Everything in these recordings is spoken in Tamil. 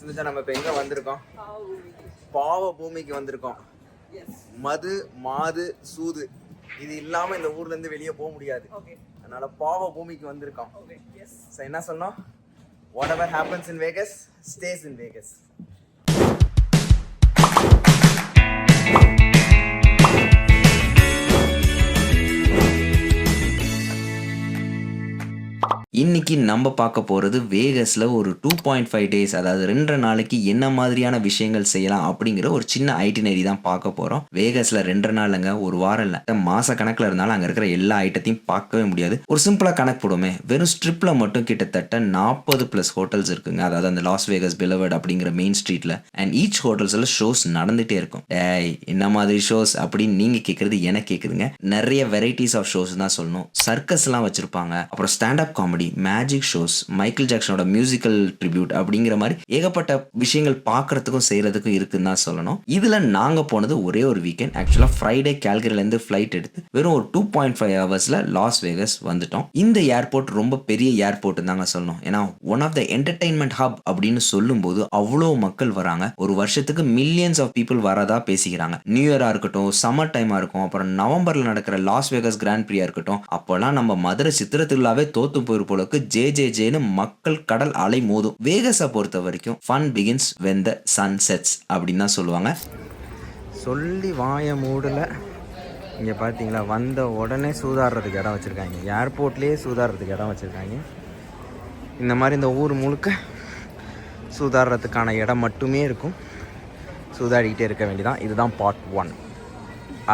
சிந்துச்சா நம்ம இப்போ எங்கே வந்திருக்கோம்? பாவ பூமிக்கு வந்திருக்கோம். மது மாது சூது. இது இல்லாமல் இந்த ஊர்லேருந்து வெளியே போக முடியாது. அதனால பாவ பூமிக்கு வந்திருக்கோம். ஸோ என்ன சொன்னோம்? Whatever happens in Vegas stays in Vegas இன்னைக்கு நம்ம பார்க்க போகிறது வேகஸில் ஒரு டூ பாயிண்ட் ஃபைவ் டேஸ் அதாவது ரெண்டரை நாளைக்கு என்ன மாதிரியான விஷயங்கள் செய்யலாம் அப்படிங்கிற ஒரு சின்ன ஐட்டினரி தான் பார்க்க போகிறோம் வேகஸில் ரெண்டரை நாளுங்க ஒரு வாரம் இல்லை. மாத கணக்கில் இருந்தாலும் அங்கே இருக்கிற எல்லா ஐட்டத்தையும் பார்க்கவே முடியாது. ஒரு சிம்பிளாக கணக்கு போடுமே வெறும் ஸ்ட்ரிப்பில் மட்டும் கிட்டத்தட்ட நாற்பது ப்ளஸ் ஹோட்டல்ஸ் இருக்குங்க. அதாவது அந்த லாஸ் வேகஸ் பிலவர்ட் அப்படிங்கிற மெயின் ஸ்ட்ரீட்டில் அண்ட் ஈச் ஹோட்டல்ஸில் ஷோஸ் நடந்துகிட்டே இருக்கும். டேய் என்ன மாதிரி ஷோஸ் அப்படின்னு நீங்கள் கேட்குறது எனக்கு கேட்குதுங்க நிறைய வெரைட்டிஸ் ஆஃப் ஷோஸ் தான் சொல்லணும். சர்க்கஸ்லாம் வச்சுருப்பாங்க. அப்புறம் stand up comedy magic shows Michael ஜாக்சனோட musical tribute அப்படிங்கிற மாதிரி ஏகப்பட்ட விஷயங்கள் பார்க்கறதுக்கும் செய்யறதுக்கும் இருக்குன்னு தான் சொல்லணும். இதில் நாங்கள் போனது ஒரே ஒரு வீக்கெண்ட் ஆக்சுவலாக ஃப்ரைடே கேல்கரிலேருந்து ஃப்ளைட் எடுத்து வெறும் ஒரு டூ பாயிண்ட் ஃபைவ் ஹவர்ஸில் லாஸ் வேகஸ் வந்துட்டோம். இந்த ஏர்போர்ட் ரொம்ப பெரிய ஏர்போர்ட் தாங்க சொல்லணும். ஏன்னா one of the entertainment hub அப்படின்னு சொல்லும்போது அவ்வளோ மக்கள் வராங்க. ஒரு வருஷத்துக்கு மில்லியன்ஸ் ஆஃப் பீப்புள் வரதா பேசிக்கிறாங்க. நியூ இயராக இருக்கட்டும் சம்மர் டைமாக இருக்கும் அப்புறம் நவம்பரில் நடக்கிற லாஸ் வேகஸ் கிராண்ட் பிரியா இருக்கட்டும் அப்போல்லாம் நம்ம மதுரை சித்திர திருவிழாவே தோத்து போயிருப்போம் போலக்கு ஜே ஜே ஜேன்னு மக்கள் கடல் அலை மோதும். வேகஸை பொறுத்த வரைக்கும் fun begins when the sun sets அப்படின்னு தான் சொல்லுவாங்க. சொல்லி வாய மூடல. இங்கே பார்த்தீங்களா வந்த உடனே சூதாடுறதுக்கு இடம் வச்சுருக்காங்க. ஏர்போர்ட்லேயே சூதாடுறதுக்கு இடம் வச்சுருக்காங்க. இந்த மாதிரி இந்த ஊர் முழுக்க சூதாடுறதுக்கான இடம் மட்டுமே இருக்கும். சூதாடிக்கிட்டே இருக்க வேண்டியதான் இதுதான் part one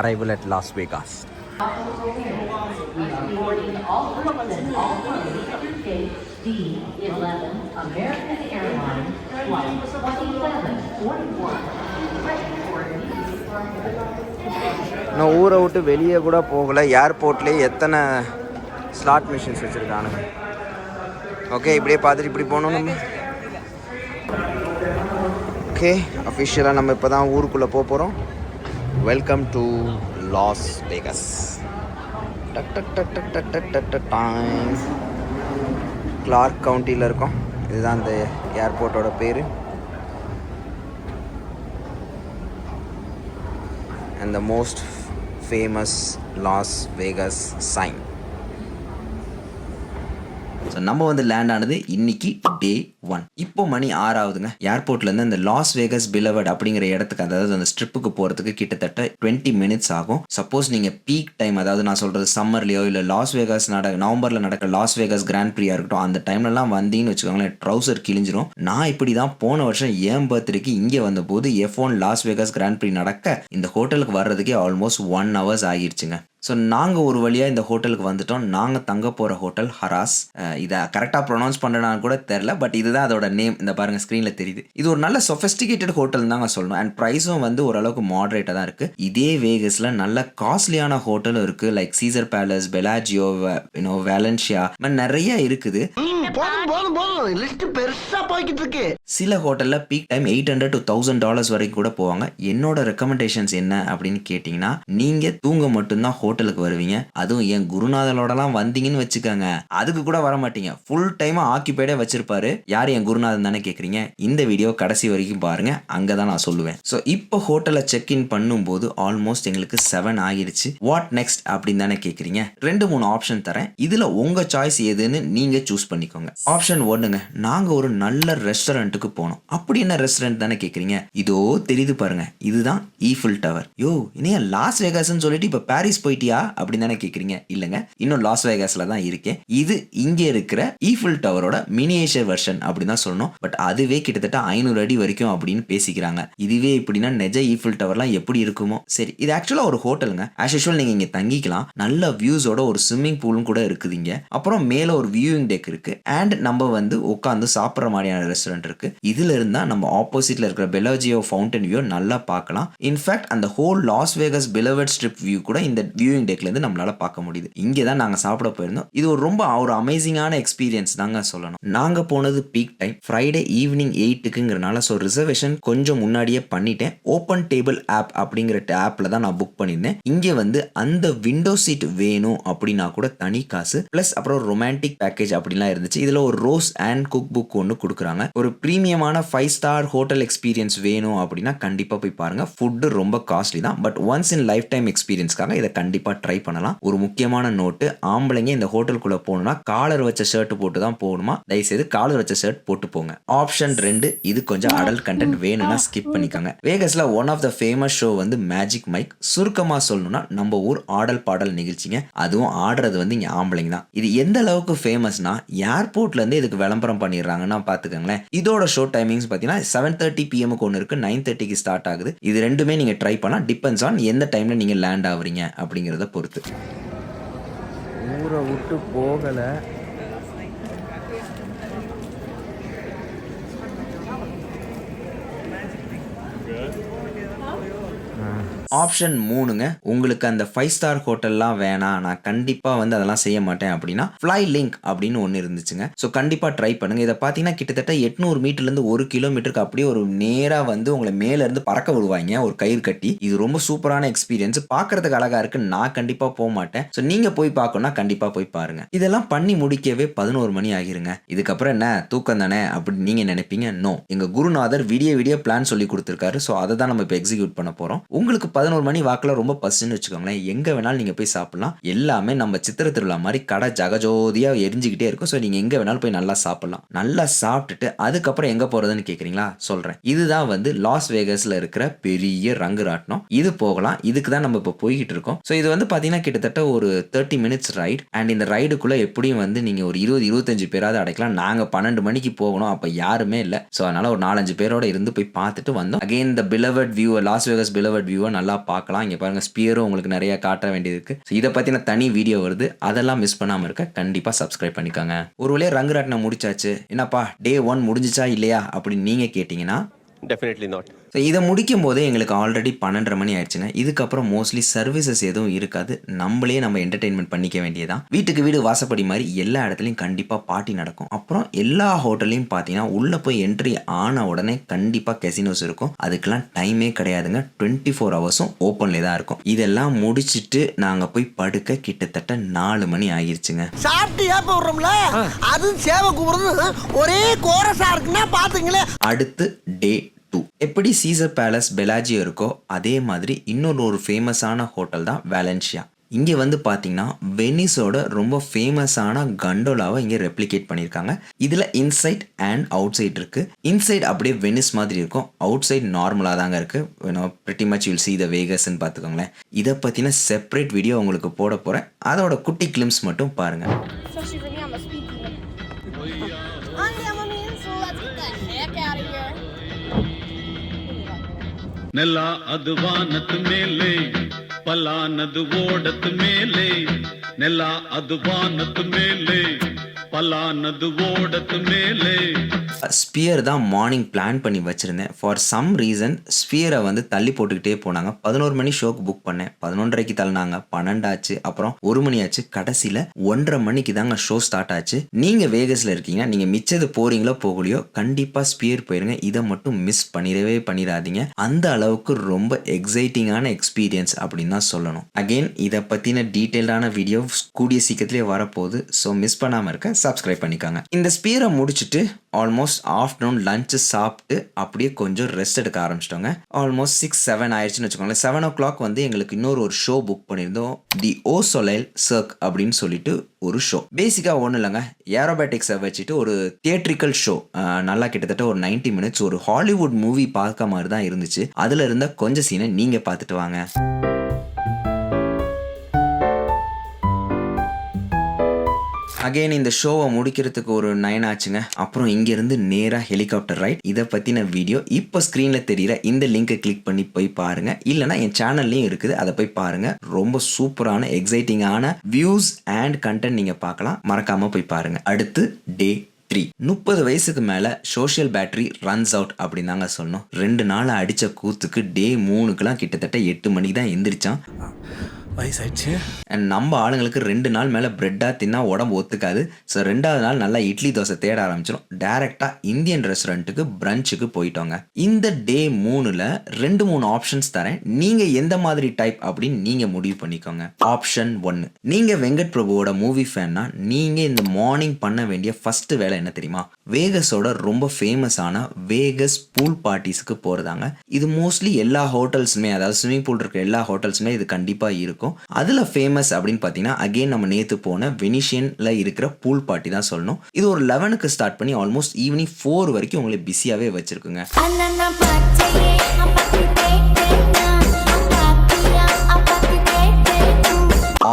arrival at Las Vegas D 11 American Airlines Flight 2741 நான் ஊரை விட்டு வெளியே கூட போகலை ஏர்போர்ட்லேயே எத்தனை ஸ்லாட் மிஷின்ஸ் வச்சுருக்கானுங்க ஓகே இப்படியே பார்த்துட்டு இப்படி போனோம் நம்ம ஓகே அஃபிஷியலாக நம்ம இப்போ தான் ஊருக்குள்ளே போக போகிறோம் வெல்கம் டு லாஸ் வேகஸ் டக் டக் டக் டக் டக் டக் டக் டைம் கிளார்க் கவுண்டியில் இருக்கோம். இதுதான் அந்த ஏர்போர்ட்டோட பேர். And the most famous Las Vegas sign so நம்ம வந்து லேண்ட் ஆனது இன்னைக்கு டே ஒன் இப்போ மணி ஆறாவதுங்க. ஏர்போர்ட்லேருந்து அந்த லாஸ் வேகஸ் பிலவர்ட் அப்படிங்கிற இடத்துக்கு அதாவது அந்த ஸ்ட்ரிப்புக்கு போகிறதுக்கு கிட்டத்தட்ட டுவெண்ட்டி மினிட்ஸ் ஆகும். சப்போஸ் நீங்கள் பீக் டைம் அதாவது நான் சொல்கிறது சம்மர்லேயோ இல்லை லாஸ் வேகாஸ் நட நவம்பரில் நடக்கிற லாஸ் வேகாஸ் கிராண்ட் ப்ரியா இருக்கட்டும் அந்த டைம்லலாம் வந்தீங்கன்னு வச்சுக்கோங்களேன் ட்ரௌசர் கிழிஞ்சிரும். நான் இப்படி தான் போன வருஷம் ஏன் பர்த்டேக்கு இங்கே வந்தபோது F one Las Vegas grand prix நடக்க இந்த ஹோட்டலுக்கு வர்றதுக்கே ஆல்மோஸ்ட் ஒன் ஹவர்ஸ் ஆகிடுச்சுங்க ஸோ நாங்கள் ஒரு வழியாக இந்த ஹோட்டலுக்கு வந்துட்டோம். நாங்கள் தங்க போகிற ஹோட்டல் ஹராஸ். இதை கரெக்டாக ப்ரொனவுன்ஸ் பண்ணுறான்னு கூட தெரில பட் இதுதான் அதோட நேம் இந்த பாருங்கள் ஸ்க்ரீனில் தெரியுது. இது ஒரு நல்ல சொஃபஸ்டிகேட்டட் ஹோட்டல் தாங்க சொல்லணும். அண்ட் ப்ரைஸும் வந்து ஓரளவுக்கு மாடரேட்டாக தான் இருக்குது இதே வேகஸில் நல்ல காஸ்ட்லியான ஹோட்டலும் இருக்குது லைக் சீசர் பேலஸ் பெலாஜியோ யூனோ வேலன்ஷியா மாதிரி நிறைய இருக்குது. சில ஹோட்டலில் peak time eight hundred to thousand dollars வரைக்கும் கூட போவாங்க. என்னோட ரெக்கமெண்டேஷன்ஸ் என்ன அப்படின்னு கேட்டிங்கன்னா நீங்கள் தூங்க மட்டும்தான் ஹோட்டலுக்கு வருவீங்க. அதுவும் என் குருநாதனோடலாம் வந்தீங்கன்னு வச்சுக்கோங்க. அதுக்கு கூட வர மாட்டீங்க ஃபுல் டைமாக ஆக்கிபைடே வச்சிருப்பாரு. யார் என் குருநாதன் தானே கேட்குறீங்க இந்த வீடியோ கடைசி வரைக்கும் பாருங்க. அங்கே தான் நான் சொல்லுவேன். ஸோ இப்போ ஹோட்டலை செக் இன் பண்ணும்போது ஆல்மோஸ்ட் எங்களுக்கு செவன் ஆகிடுச்சு. வாட் நெக்ஸ்ட் அப்படின்னு தானே கேட்குறீங்க ரெண்டு மூணு ஆப்ஷன் தரேன். இதில் உங்கள் சாய்ஸ் எதுன்னு நீங்கள் சூஸ் பண்ணிக்கோங்க. ஆப்ஷன் ஒன்றுங்க நாங்கள் ஒரு நல்ல ரெஸ்டாரண்ட்டுக்கு போனோம். அப்படி என்ன ரெஸ்டாரண்ட் தானே கேட்குறீங்க இதோ தெரியுது பாருங்க. இதுதான் ஈஃபில் டவர் யோ இனியா லாஸ் வேகாஸ்ன்னு சொல்லிட்டு இப்போ பாரிஸ் போயிட்டு சிட்டியா அப்படின்னு தானே கேட்குறீங்க இல்லைங்க. இன்னும் லாஸ் வேகாஸில் தான் இருக்கேன் இது இங்கே இருக்கிற ஈஃபில் டவரோட மினியேச்சர் வெர்ஷன் அப்படின்னு தான் சொல்லணும். பட் அதுவே கிட்டத்தட்ட ஐநூறு அடி வரைக்கும் அப்படின்னு பேசிக்கிறாங்க. இதுவே இப்படின்னா நெஜ ஈஃபில் டவர்லாம் எப்படி இருக்குமோ? சரி இது ஆக்சுவலாக ஒரு ஹோட்டலுங்க. ஆஸ் யூஷுவல் நீங்கள் இங்கே தங்கிக்கலாம். நல்ல வியூஸோட ஒரு ஸ்விம்மிங் பூலும் கூட இருக்குது இங்க. அப்புறம் மேலே ஒரு வியூவிங் டெக் இருக்கு. அண்ட் நம்ம வந்து உட்காந்து சாப்பிட்ற மாதிரியான ரெஸ்டாரண்ட் இருக்கு. இதுல இருந்தா நம்ம ஆப்போசிட்ல இருக்கிற பெலோஜியோ ஃபவுண்டன் வியூ நல்லா பார்க்கலாம். இன்ஃபேக்ட் அந்த whole Las Vegas boulevard strip view கூட இந்த வியூயிங் டேக்லேருந்து நம்மளால் பார்க்க முடியுது. இங்கே தான் நாங்கள் சாப்பிட போயிருந்தோம். இது ஒரு ரொம்ப ஒரு அமேசிங்கான எக்ஸ்பீரியன்ஸ் தாங்க சொல்லணும். நாங்கள் போனது பீக் டைம் ஃப்ரைடே ஈவினிங் எயிட்டுக்குங்கிறனால ஸோ ரிசர்வேஷன் கொஞ்சம் முன்னாடியே பண்ணிட்டேன். ஓப்பன் டேபிள் ஆப் அப்படிங்கிற ஆப்பில் தான் நான் புக் பண்ணியிருந்தேன். இங்கே வந்து அந்த விண்டோ சீட் வேணும் அப்படின்னா கூட தனி காசு ப்ளஸ் அப்புறம் ரொமான்டிக் பேக்கேஜ் அப்படிலாம் இருந்துச்சு. இதில் ஒரு ரோஸ் அண்ட் குக் புக் ஒன்று கொடுக்குறாங்க. ஒரு ப்ரீமியமான ஃபைவ் ஸ்டார் ஹோட்டல் எக்ஸ்பீரியன்ஸ் வேணும் அப்படின்னா கண்டிப்பாக போய் பாருங்கள் ஃபுட்டு ரொம்ப காஸ்ட்லி தான். But once in life time எக்ஸ்பீரியன்ஸ்க்காக இதை கண்டிப்பாக ட்ரை பண்ணலாம். ஒரு முக்கியமான நோட்டு ஆம்பளைங்க இந்த ஹோட்டலுக்குள்ளே போகணும்னா காலர் வச்ச ஷர்ட் போட்டு தான் போகணுமா? தயவுசெய்து காலர் வச்ச ஷர்ட் போட்டு போங்க. ஆப்ஷன் ரெண்டு இது கொஞ்சம் அடல்ட் கண்டென்ட் வேணும்னா ஸ்கிப் பண்ணிக்கோங்க. வேகஸ்ல one of the famous show வந்து மேஜிக் மைக் சுருக்கமா சொல்லணும்னா நம்ம ஊர் ஆடல் பாடல் நிகழ்ச்சிங்க. அதுவும் ஆடுறது வந்து இங்க ஆம்பளைங்க தான். இது எந்த அளவுக்கு ஃபேமஸ்னா ஏர்போர்ட்ல இருந்து இதுக்கு விளம்பரம் பண்ணிடுறாங்கன்னா பாத்துக்கோங்களேன். இதோட ஷோ டைமிங்ஸ் பார்த்தீங்கன்னா செவன் தேர்ட்டி பிஎம்க்கு ஒன்று இருக்கு நைன் தேர்ட்டிக்கு ஸ்டார்ட் ஆகுது. இது ரெண்டுமே நீங்க ட்ரை பண்ணலாம். டிபெண்ட்ஸ் ஆன் எந்த டைம்ல நீங்க லேண்ட் ஆகுறீங்க அப்படிங்கிறத பொறுத்து. ஊரை விட்டு போகலை. ஆப்ஷன் மூணுங்க. உங்களுக்கு அந்த ஃபைவ் ஸ்டார் ஹோட்டல்லாம் வேணாம். நான் கண்டிப்பாக வந்து அதெல்லாம் செய்ய மாட்டேன் அப்படின்னா ஃப்ளை லிங்க் அப்படின்னு ஒன்று இருந்துச்சுங்க. ஸோ கண்டிப்பாக ட்ரை பண்ணுங்க. இதை பார்த்தீங்கன்னா கிட்டத்தட்ட எட்நூறு மீட்டர்லேருந்து ஒரு கிலோமீட்டருக்கு அப்படியே ஒரு நேராக வந்து உங்களை மேலேருந்து பறக்க விடுவாங்க ஒரு கயிறு கட்டி. இது ரொம்ப சூப்பரான எக்ஸ்பீரியன்ஸ் பார்க்கறதுக்கு அழகாக இருக்கு. நான் கண்டிப்பாக போக மாட்டேன். ஸோ நீங்கள் போய் பார்க்கணும்னா கண்டிப்பாக போய் பாருங்க. இதெல்லாம் பண்ணி முடிக்கவே பதினோரு மணி ஆகிருங்க. இதுக்கப்புறம் என்ன? தூக்கம் தானே? அப்படின்னு நீங்கள் நினைப்பீங்க. நோ எங்கள் குருநாதர் விடிய விடிய பிளான் சொல்லி கொடுத்துருக்காரு. ஸோ அதை தான் நம்ம இப்போ எக்ஸிக்யூட் பண்ண போகிறோம் உங்களுக்கு பதினோரு மணி வாக்கில் ரொம்ப பசுன்னு வச்சுக்கோங்களேன். எங்கே வேணாலும் நீங்கள் போய் சாப்பிடலாம். எல்லாமே நம்ம சித்திர திருவிழா மாதிரி கடை ஜகஜோதியாக எரிஞ்சுக்கிட்டே இருக்கும். ஸோ நீங்கள் எங்கே வேணாலும் போய் நல்லா சாப்பிட்லாம். நல்லா சாப்பிட்டுட்டு அதுக்கப்புறம் எங்கே போகிறதுன்னு கேட்குறீங்களா சொல்கிறேன் இதுதான் வந்து லாஸ் வேகஸில் இருக்கிற பெரிய ரங்கு ராட்டினம் இது போகலாம். இதுக்கு தான் நம்ம இப்போ போய்கிட்டு இருக்கோம். ஸோ இது வந்து பார்த்தீங்கன்னா கிட்டத்தட்ட ஒரு தேர்ட்டி மினிட்ஸ் ரைட் அண்ட் இந்த ரைடுக்குள்ளே எப்படியும் வந்து நீங்கள் ஒரு இருபது இருபத்தஞ்சு பேராவது அடைக்கலாம். நாங்கள் பன்னெண்டு மணிக்கு போகணும். அப்போ யாருமே இல்லை. ஸோ அதனால் ஒரு நாலஞ்சு பேரோட இருந்து போய் பார்த்துட்டு வந்தோம். அகைன் இந்த boulevard view Las Vegas boulevard வியூவை நல்லா பார்க்கலாம். இங்கே பாருங்கள் ஸ்பியரும் உங்களுக்கு நிறைய காட்ட வேண்டியது இருக்குது ஸோ இதை பற்றின தனி வீடியோ வருது. அதெல்லாம் மிஸ் பண்ணாமல் இருக்க கண்டிப்பாக சப்ஸ்கிரைப் பண்ணிக்கோங்க. ஒரு வழியாக ரங்கு ராட்டினம் முடிச்சாச்சு. என்னப்பா டே ஒன் முடிஞ்சிச்சா இல்லையா அப்படின்னு நீங்கள் கேட்டிங்கன்னா டெஃபினெட்லி நாட் ஸோ இதை முடிக்கும் போதே எங்களுக்கு ஆல்ரெடி பன்னெண்டரை மணி ஆயிடுச்சுங்க. இதுக்கப்புறம் மோஸ்ட்லி சர்வீசஸ் எதுவும் இருக்காது. நம்மளே நம்ம என்டர்டெயின்மெண்ட் பண்ணிக்க வேண்டியதான் வீட்டுக்கு வீடு வாசப்படி மாதிரி எல்லா இடத்துலையும் கண்டிப்பாக பார்ட்டி நடக்கும். அப்புறம் எல்லா ஹோட்டல்லையும் பார்த்தீங்கன்னா உள்ளே போய் என்ட்ரி ஆன உடனே கண்டிப்பாக கெசினோஸ் இருக்கும். அதுக்கெல்லாம் டைமே கிடையாதுங்க. டுவெண்ட்டி ஃபோர் ஹவர்ஸும் ஓப்பன்லேயே தான் இருக்கும். இதெல்லாம் முடிச்சிட்டு நாங்கள் போய் படுக்க கிட்டத்தட்ட நாலு மணி ஆகிருச்சுங்க சாப்பிட்டு ஏப்ப விடுறோம்ல அது சேவை கூப்பிடுறது ஒரே கோரஸா இருக்குன்னா பாத்துங்களேன். அடுத்து டே டூ எப்படி சீசர் பேலஸ் பெலாஜியோ இருக்கோ அதே மாதிரி இன்னொரு ஒரு ஃபேமஸான ஹோட்டல் தான் வேலன்ஷியா இங்கே வந்து பார்த்தீங்கன்னா வெனிஸோட ரொம்ப ஃபேமஸான கண்டோலாவை இங்கே ரெப்ளிகேட் பண்ணியிருக்காங்க இதில் இன்சைட் அண்ட் அவுட் சைட் இருக்குது இன்சைட் அப்படியே வெனிஸ் மாதிரி இருக்கும். அவுட் சைட் நார்மலாக தாங்க இருக்குது pretty much will see the வேகஸ்ன்னு பார்த்துக்கோங்களேன். இதை பற்றின செப்பரேட் வீடியோ உங்களுக்கு போட போகிறேன் அதோட குட்டி கிளிம்ஸ் மட்டும் பாருங்கள் நிலா அது வானத்து மேலே பலானது ஓடத்து மேலே. நிலா அது வானத்து மேலே பலானது ஓடத்து மேலே. ஸ்பியர் தான் மார்னிங் பிளான் பண்ணி வச்சுருந்தேன். ஃபார் சம் ரீசன் ஸ்பியரை வந்து தள்ளி போட்டுக்கிட்டே போனாங்க. பதினோரு மணி ஷோக்கு புக் பண்ணேன். பதினொன்றரைக்கு தள்ளினாங்க. பன்னெண்டாச்சு. அப்புறம் ஒரு மணி ஆச்சு கடைசியில் ஒன்றரை மணிக்கு தாங்க ஷோ ஸ்டார்ட் ஆச்சு. நீங்கள் வேகஸில் இருக்கீங்க நீங்கள் மிச்சது போகிறீங்களோ போகலையோ கண்டிப்பாக ஸ்பியர் போயிருங்க. இதை மட்டும் மிஸ் பண்ணிடவே பண்ணிடாதீங்க. அந்த அளவுக்கு ரொம்ப எக்ஸைட்டிங்கான எக்ஸ்பீரியன்ஸ் அப்படின்னு தான் சொல்லணும். அகெயின் இதை பற்றின டீட்டெயில்டான வீடியோ கூடிய சீக்கிரத்திலே வரப்போகுது. ஸோ மிஸ் பண்ணாமல் இருக்க சப்ஸ்கிரைப் பண்ணிக்காங்க. இந்த ஸ்பியரை முடிச்சுட்டு ஆல்மோஸ்ட் ஆஃப்டர்நூன் லஞ்சு சாப்பிட்டு அப்படியே கொஞ்சம் ரெஸ்ட் எடுக்க ஆரம்பிச்சிட்டோங்க. ஆல்மோஸ்ட் சிக்ஸ் செவன் ஆயிடுச்சுன்னு வச்சுக்கோங்களேன். செவன் ஓ கிளாக் வந்து எங்களுக்கு இன்னொரு ஒரு ஷோ புக் பண்ணியிருந்தோம். தி ஓ சொலைல் சர்க் அப்படின்னு சொல்லிட்டு ஒரு ஷோ பேசிக்காக ஒன்றும் இல்லைங்க. ஏரோபேட்டிக்ஸை வச்சுட்டு ஒரு தியேட்ரிக்கல் ஷோ நல்லா கிட்டத்தட்ட ஒரு 90 மினிட்ஸ் ஒரு ஹாலிவுட் மூவி பார்க்க மாதிரி தான் இருந்துச்சு. அதில் இருந்த கொஞ்சம் சீனை நீங்கள் பார்த்துட்டு வாங்க. அகைன் இந்த ஷோவை முடிக்கிறதுக்கு ஒரு நைன் ஆச்சுங்க. அப்புறம் இங்கேருந்து நேராக ஹெலிகாப்டர் ரைட் இதை பற்றின வீடியோ இப்போ ஸ்க்ரீனில் தெரியிற இந்த லிங்கை கிளிக் பண்ணி போய் பாருங்க. இல்லைனா என் சேனல்லையும் இருக்குது. அதை போய் பாருங்க. ரொம்ப சூப்பரான எக்ஸைட்டிங்கான வியூஸ் அண்ட் கண்டென்ட் நீங்கள் பார்க்கலாம் மறக்காமல் போய் பாருங்க. அடுத்து டே த்ரீ முப்பது வயசுக்கு மேலே சோஷியல் பேட்டரி ரன்ஸ் அவுட் அப்படின்னு தாங்க சொன்னோம். ரெண்டு நாள் அடித்த கூத்துக்கு டே மூணுக்கெலாம் கிட்டத்தட்ட எட்டு மணிக்கு தான் எந்திரிச்சான். வயசாயிடுச்சு. அண்ட் நம்ம ஆளுங்களுக்கு ரெண்டு நாள் மேலே பிரெட்டாக தின்னா உடம்பு ஒத்துக்காது. ஸோ ரெண்டாவது நாள் நல்லா இட்லி தோசை தேட ஆரம்பிச்சிடும் டேரெக்டாக இந்தியன் ரெஸ்டாரண்ட்டுக்கு பிரஞ்சுக்கு போயிட்டோங்க. இந்த டே மூணில் ரெண்டு மூணு ஆப்ஷன்ஸ் தரேன். நீங்கள் எந்த மாதிரி டைப் அப்படின்னு நீங்கள் முடிவு பண்ணிக்கோங்க. ஆப்ஷன் ஒன்று நீங்கள் வெங்கட் பிரபுவோட மூவி ஃபேன்னா நீங்கள் இந்த மார்னிங் பண்ண வேண்டிய ஃபஸ்ட்டு வேலை என்ன தெரியுமா? வேகஸோட ரொம்ப ஃபேமஸான வேகஸ் பூல் பார்ட்டிஸுக்கு போகிறதாங்க இது மோஸ்ட்லி எல்லா ஹோட்டல்ஸுமே அதாவது ஸ்விம்மிங் பூல் இருக்கிற எல்லா ஹோட்டல்ஸுமே இது கண்டிப்பாக இருக்கும். அதில் ஃபேமஸ் அப்படின்னு பார்த்தீங்கன்னா அகெயின் நம்ம நேற்று போன வெனிஷியனில் இருக்கிற பூல் பார்ட்டி தான் சொல்லணும். இது ஒரு லெவனுக்கு ஸ்டார்ட் பண்ணி ஆல்மோஸ்ட் ஈவினிங் ஃபோர் வரைக்கும் உங்களை பிஸியாகவே வச்சுருக்குங்க?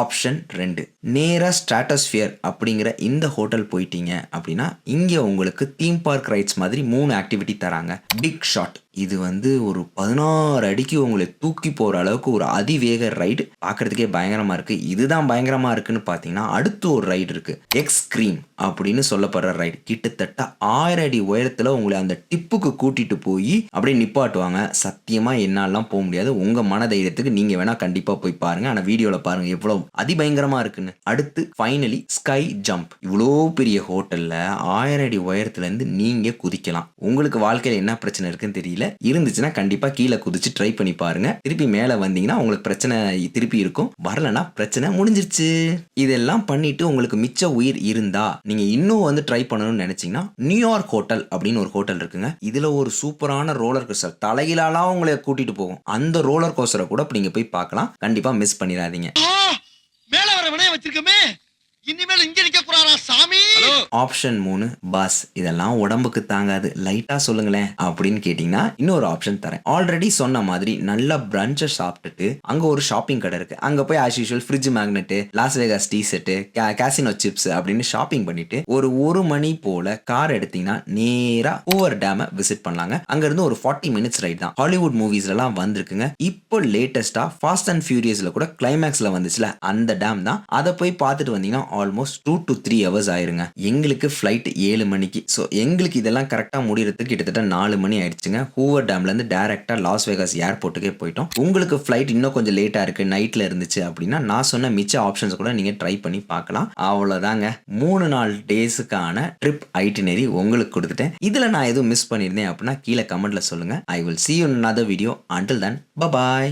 ஆப்ஷன் ரெண்டு. நேராக ஸ்ட்ராட்டோஸ்பியர் அப்படிங்கிற இந்த ஹோட்டல் போயிட்டீங்க அப்படின்னா இங்கே உங்களுக்கு தீம் பார்க் ரைட்ஸ் மாதிரி மூணு ஆக்டிவிட்டி தராங்க. பிக் ஷாட் இது வந்து ஒரு பதினாறு அடிக்கு உங்களை தூக்கி போகிற அளவுக்கு ஒரு அதிவேக ரைடு பார்க்குறதுக்கே பயங்கரமாக இருக்குது இதுதான் பயங்கரமாக இருக்குன்னு பார்த்தீங்கன்னா அடுத்து ஒரு ரைடு இருக்குது எக்ஸ்க்ரீம் அப்படின்னு சொல்லப்படுற ரைடு கிட்டத்தட்ட ஆயிரம் அடி உயரத்தில் உங்களை அந்த டிப்புக்கு கூட்டிகிட்டு போய் அப்படியே நிப்பாட்டுவாங்க. சத்தியமாக என்னாலாம் போக முடியாது. உங்கள் மன தைரியத்துக்கு நீங்கள் வேணால் கண்டிப்பாக போய் பாருங்கள் ஆனால் வீடியோவில் பாருங்கள் எவ்வளோ அதிபயங்கரமாக இருக்குன்னு. அடுத்து ஃபைனலி ஸ்கை ஜம்ப் இவ்வளோ பெரிய ஹோட்டலில் ஆயிரம் அடி உயரத்துலேருந்து நீங்கள் குதிக்கலாம். உங்களுக்கு வாழ்க்கையில் என்ன பிரச்சனை இருக்குன்னு தெரியல. இருந்துச்சுன்னா கண்டிப்பாக கீழே குதிச்சு ட்ரை பண்ணி பாருங்க. திருப்பி மேலே வந்தீங்கன்னா உங்களுக்கு பிரச்சனை திருப்பி இருக்கும். வரலனா பிரச்சனை முடிஞ்சிருச்சு. இதெல்லாம் பண்ணிட்டு உங்களுக்கு மிச்ச உயிர் இருந்தா நீங்க இன்னும் வந்து ட்ரை பண்ணணும்னு நினைச்சீங்கன்னா நியூயார்க் ஹோட்டல் அப்படின்னு ஒரு ஹோட்டல் இருக்குங்க. இதுல ஒரு சூப்பரான ரோலர் கோஸ்டர் தலையிலாலாம் உங்களை கூட்டிட்டு போகும். அந்த ரோலர் கோஸ்டரை கூட நீங்க போய் பார்க்கலாம். கண்டிப்பா மிஸ் பண்ணிடாதீங்க. மேல வர வினைய வச்சிருக்கமே. இனிமேல் இங்க நிக்க போறாரா சாமி? ஆப்ஷன் மூணு பாஸ். இதெல்லாம் உடம்புக்கு தாங்காது. லைட்டா சொல்லுங்களேன் அப்படின்னு கேட்டிங்கன்னா இன்னொரு ஆப்ஷன் தரேன். ஆல்ரெடி சொன்ன மாதிரி நல்லா பிரஞ்சை சாப்பிட்டுட்டு அங்க ஒரு ஷாப்பிங் கடை இருக்கு. அங்க போய் as usual fridge magnet Las Vegas tea set casino chips அப்படின்னு ஷாப்பிங் பண்ணிட்டு ஒரு ஒரு மணி போல கார் எடுத்தீங்கன்னா நேரா ஓவர் டேமை விசிட் பண்ணலாங்க. அங்க இருந்து ஒரு ஃபார்ட்டி மினிட்ஸ் ரைட் தான். ஹாலிவுட் மூவிஸ்லாம் வந்திருக்குங்க. இப்போ லேட்டஸ்டா ஃபாஸ்ட் அண்ட் ஃபியூரியஸ்ல கூட கிளைமேக்ஸ்ல வந்துச்சுல அந்த டேம் தான். அதை போய் பார்த்துட்டு வந்தீங்கன்னா almost two to three hours ஆயிருங்க. எங்களுக்கு ஃப்ளைட் ஏழு மணிக்கு. ஸோ எங்களுக்கு இதெல்லாம் கரெக்டாக முடிகிறதுக்கு கிட்டத்தட்ட நாலு மணி ஆயிடுச்சுங்க. ஹூவர் டேம்லேருந்து டேரெக்டாக லாஸ் வேகாஸ் ஏர்போர்ட்டுக்கே போயிட்டோம். உங்களுக்கு ஃப்ளைட் இன்னும் கொஞ்சம் லேட்டாக இருக்கு. நைட்டில் இருந்துச்சு அப்படின்னா நான் சொன்ன மிச்ச ஆப்ஷன்ஸ் கூட நீங்கள் ட்ரை பண்ணி பார்க்கலாம். அவ்வளோதாங்க மூணு நாள் டேஸுக்கான ட்ரிப் ஐட்டினரி உங்களுக்கு கொடுத்துட்டேன். இதில் நான் எதுவும் மிஸ் பண்ணியிருந்தேன் அப்படின்னா கீழே கமெண்ட்டில் சொல்லுங்கள் I will see you in video until then bye bye